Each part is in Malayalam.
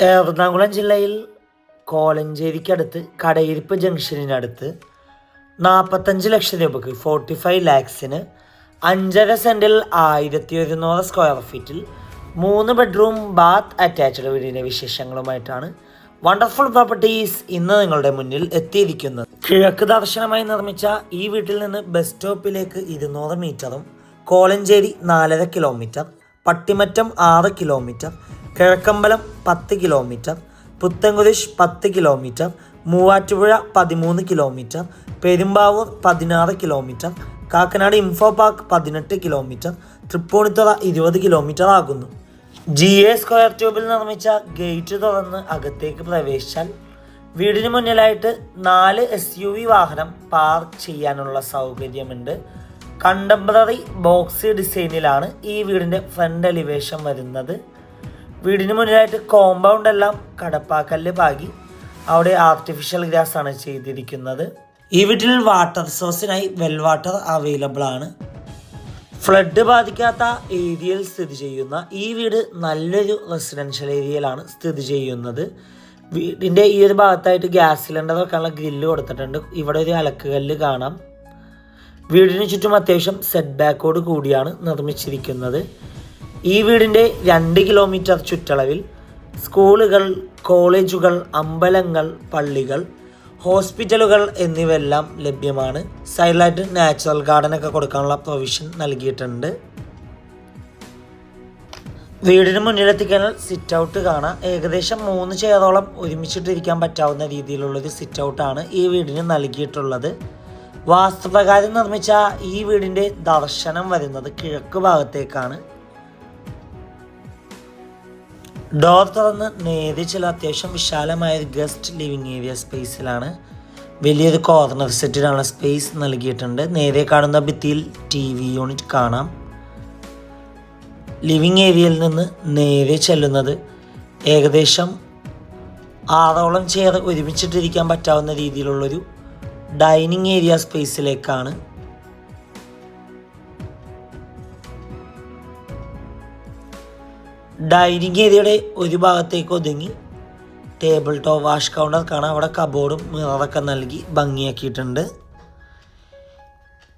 എറണാകുളം ജില്ലയിൽ കോലഞ്ചേരിക്കടുത്ത് കടയിരിപ്പ് ജംഗ്ഷനിനടുത്ത് നാൽപ്പത്തഞ്ച് ലക്ഷം രൂപയ്ക്ക് ഫോർട്ടി ഫൈവ് ലാക്സിന് അഞ്ചര സെന്റിൽ ആയിരത്തി ഒരുന്നൂറ് സ്ക്വയർ ഫീറ്റിൽ മൂന്ന് ബെഡ്റൂം ബാത്ത് അറ്റാച്ച്ഡ് വീടിന്റെ വിശേഷങ്ങളുമായിട്ടാണ് വണ്ടർഫുൾ പ്രോപ്പർട്ടീസ് ഇന്ന് നിങ്ങളുടെ മുന്നിൽ എത്തിയിരിക്കുന്നത്. കിഴക്ക് ദർശനമായി നിർമ്മിച്ച ഈ വീട്ടിൽ നിന്ന് ബസ് സ്റ്റോപ്പിലേക്ക് ഇരുന്നൂറ് മീറ്ററും കോലഞ്ചേരി നാലര കിലോമീറ്റർ പട്ടിമറ്റം ആറ് കിലോമീറ്റർ കിഴക്കമ്പലം പത്ത് കിലോമീറ്റർ പുത്തൻകുരിശ് പത്ത് കിലോമീറ്റർ മൂവാറ്റുപുഴ പതിമൂന്ന് കിലോമീറ്റർ പെരുമ്പാവൂർ പതിനാറ് കിലോമീറ്റർ കാക്കനാട് ഇൻഫോ പാർക്ക് പതിനെട്ട് കിലോമീറ്റർ തൃപ്പൂണിത്തുറ ഇരുപത് കിലോമീറ്റർ ആകുന്നു. ജി എ സ്ക്വയർ ട്യൂബിൽ നിർമ്മിച്ച ഗേറ്റ് തുറന്ന് അകത്തേക്ക് പ്രവേശിച്ചാൽ വീടിന് മുന്നിലായിട്ട് നാല് എസ് യു വി വാഹനം പാർക്ക് ചെയ്യാനുള്ള സൗകര്യമുണ്ട്. കണ്ടംപററി ബോക്സ് ഡിസൈനിലാണ് ഈ വീടിന്റെ ഫ്രണ്ട് എലിവേഷൻ വരുന്നത്. വീടിന് മുന്നിലായിട്ട് കോമ്പൗണ്ട് എല്ലാം കടപ്പാക്കല്ല് പാകി. അവിടെ ആർട്ടിഫിഷ്യൽ ഗ്രാസ് ആണ് ചെയ്തിരിക്കുന്നത്. ഈ വീട്ടിൽ വാട്ടർ സോഴ്സിനായി വെൽ വാട്ടർ അവൈലബിൾ ആണ്. ഫ്ലഡ് ബാധിക്കാത്ത ഏരിയയിൽ സ്ഥിതി ചെയ്യുന്ന ഈ വീട് നല്ലൊരു റെസിഡൻഷ്യൽ ഏരിയയിലാണ് സ്ഥിതി ചെയ്യുന്നത്. വീടിന്റെ ഈ ഒരു ഭാഗത്തായിട്ട് ഗ്യാസ് സിലിണ്ടർ വെക്കാനുള്ള ഗ്രില്ല് കൊടുത്തിട്ടുണ്ട്. ഇവിടെ ഒരു അലക്കുകല്ല് കാണാം. വീടിന് ചുറ്റും അത്യാവശ്യം സെറ്റ് ബാക്കോട് കൂടിയാണ് നിർമ്മിച്ചിരിക്കുന്നത്. ഈ വീടിന്റെ രണ്ട് കിലോമീറ്റർ ചുറ്റളവിൽ സ്കൂളുകൾ കോളേജുകൾ അമ്പലങ്ങൾ പള്ളികൾ ഹോസ്പിറ്റലുകൾ എന്നിവയെല്ലാം ലഭ്യമാണ്. സൈഡിലായിട്ട് നാച്ചുറൽ ഗാർഡൻ ഒക്കെ കൊടുക്കാനുള്ള പ്രൊവിഷൻ നൽകിയിട്ടുണ്ട്. വീടിന് മുന്നിലെത്തിക്കഴിഞ്ഞാൽ സിറ്റ് ഔട്ട് കാണാം. ഏകദേശം മൂന്ന് ചെയറോളം ഒരുമിച്ചിട്ടിരിക്കാൻ പറ്റാവുന്ന രീതിയിലുള്ളൊരു സിറ്റ് ഔട്ടാണ് ഈ വീടിന് നൽകിയിട്ടുള്ളത്. വാസ്തുപ്രകാരം നിർമ്മിച്ച ഈ വീടിന്റെ ദർശനം വരുന്നത് കിഴക്ക് ഭാഗത്തേക്കാണ്. ഡോർ തുറന്ന് നേരെ ചില അത്യാവശ്യം വിശാലമായ ഒരു ഗസ്റ്റ് ലിവിങ് ഏരിയ സ്പേസിലാണ്. വലിയൊരു കോർണർ സെറ്റിനുള്ള സ്പേസ് നൽകിയിട്ടുണ്ട്. നേരെ കാണുന്ന ഭിത്തിയിൽ ടി വി യൂണിറ്റ് കാണാം. ലിവിങ് ഏരിയയിൽ നിന്ന് നേരെ ചെല്ലുന്നത് ഏകദേശം ആറോളം ചെയർ ഒരുമിച്ചിട്ടിരിക്കാൻ പറ്റാവുന്ന രീതിയിലുള്ളൊരു ഡൈനിങ് ഏരിയ സ്പേസിലേക്കാണ് ഡൈനിങ് ഏരിയയുടെ ഒരു ഭാഗത്തേക്ക് ഒതുങ്ങി. ടേബിൾ ടോപ്പ് വാഷ് കൗണ്ടർ കാണാം. അവിടെ കബോർഡും മിററൊക്കെ നൽകി ഭംഗിയാക്കിയിട്ടുണ്ട്.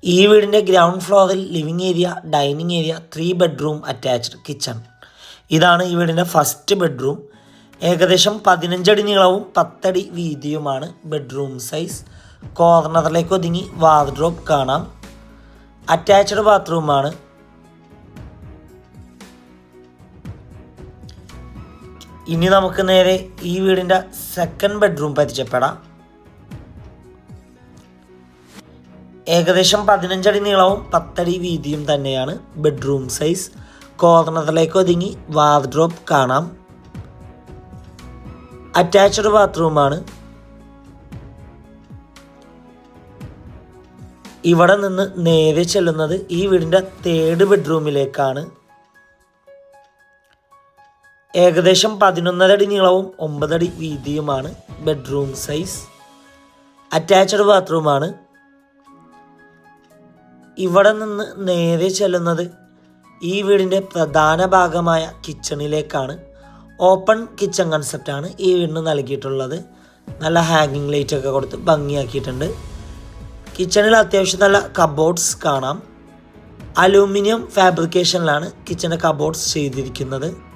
ഈ വീടിന്റെ ഗ്രൗണ്ട് ഫ്ലോറിൽ living area dining area three bedroom attached kitchen ഇതാണ് ഈ വീടിന്റെ ഫസ്റ്റ് ബെഡ്റൂം ഏകദേശം പതിനഞ്ചടി നീളവും പത്തടി വീതിയുമാണ് ബെഡ്റൂം സൈസ് കോർണറിലേക്ക് ഒതുങ്ങി വാർഡ്രോപ്പ് കാണാം. അറ്റാച്ച്ഡ് ബാത്റൂമാണ് ഇനി നമുക്ക് നേരെ ഈ വീടിന്റെ സെക്കൻഡ് ബെഡ്റൂം പരിചയപ്പെടാം. ഏകദേശം പതിനഞ്ചടി നീളവും പത്തടി വീതിയും തന്നെയാണ് ബെഡ്റൂം സൈസ് കോർണറിലേക്ക് ഒതുങ്ങി വാർഡ്രോപ്പ് കാണാം. അറ്റാച്ച്ഡ് ബാത്റൂമാണ് ഇവിടെ നിന്ന് നേരെ ചെല്ലുന്നത് ഈ വീടിന്റെ തേർഡ് ബെഡ്റൂമിലേക്കാണ് ഏകദേശം പതിനൊന്നരടി നീളവും ഒമ്പതടി വീതിയുമാണ് ബെഡ്റൂം സൈസ്. അറ്റാച്ച്ഡ് ബാത്റൂമാണ്. ഇവിടെ നിന്ന് നേരെ ചെല്ലുന്നത് ഈ വീടിന്റെ പ്രധാന ഭാഗമായ കിച്ചണിലേക്കാണ്. ഓപ്പൺ കിച്ചൺ കൺസെപ്റ്റാണ് ഈ വീടിന് നൽകിയിട്ടുള്ളത്. നല്ല ഹാങ്ങിങ് ലൈറ്റ് ഒക്കെ കൊടുത്ത് ഭംഗിയാക്കിയിട്ടുണ്ട്. കിച്ചണിൽ അത്യാവശ്യം നല്ല കബോർഡ്സ് കാണാം. അലൂമിനിയം ഫാബ്രിക്കേഷനിലാണ് കിച്ചണിന്റെ കബോർഡ്സ് ചെയ്തിരിക്കുന്നത്.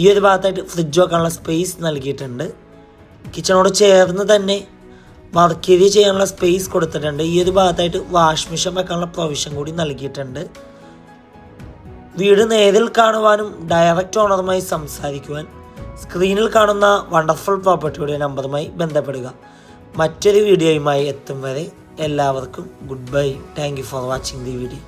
ഈ ഒരു ഭാഗത്തായിട്ട് ഫ്രിഡ്ജ് വെക്കാനുള്ള സ്പേസ് നൽകിയിട്ടുണ്ട്. കിച്ചണോട് ചേർന്ന് തന്നെ വർക്ക് ഏരിയ ചെയ്യാനുള്ള സ്പേസ് കൊടുത്തിട്ടുണ്ട്. ഈ ഒരു ഭാഗത്തായിട്ട് വാഷ് മെഷീൻ വെക്കാനുള്ള പ്രൊവിഷൻ കൂടി നൽകിയിട്ടുണ്ട്. വീട് നേരിൽ കാണുവാനും ഡയറക്റ്റ് ഓണറുമായി സംസാരിക്കുവാൻ സ്ക്രീനിൽ കാണുന്ന വണ്ടർഫുൾ പ്രോപ്പർട്ടിയുടെ നമ്പറുമായി ബന്ധപ്പെടുക. മറ്റൊരു വീഡിയോയുമായി എത്തും വരെ എല്ലാവർക്കും goodbye thank for watching the video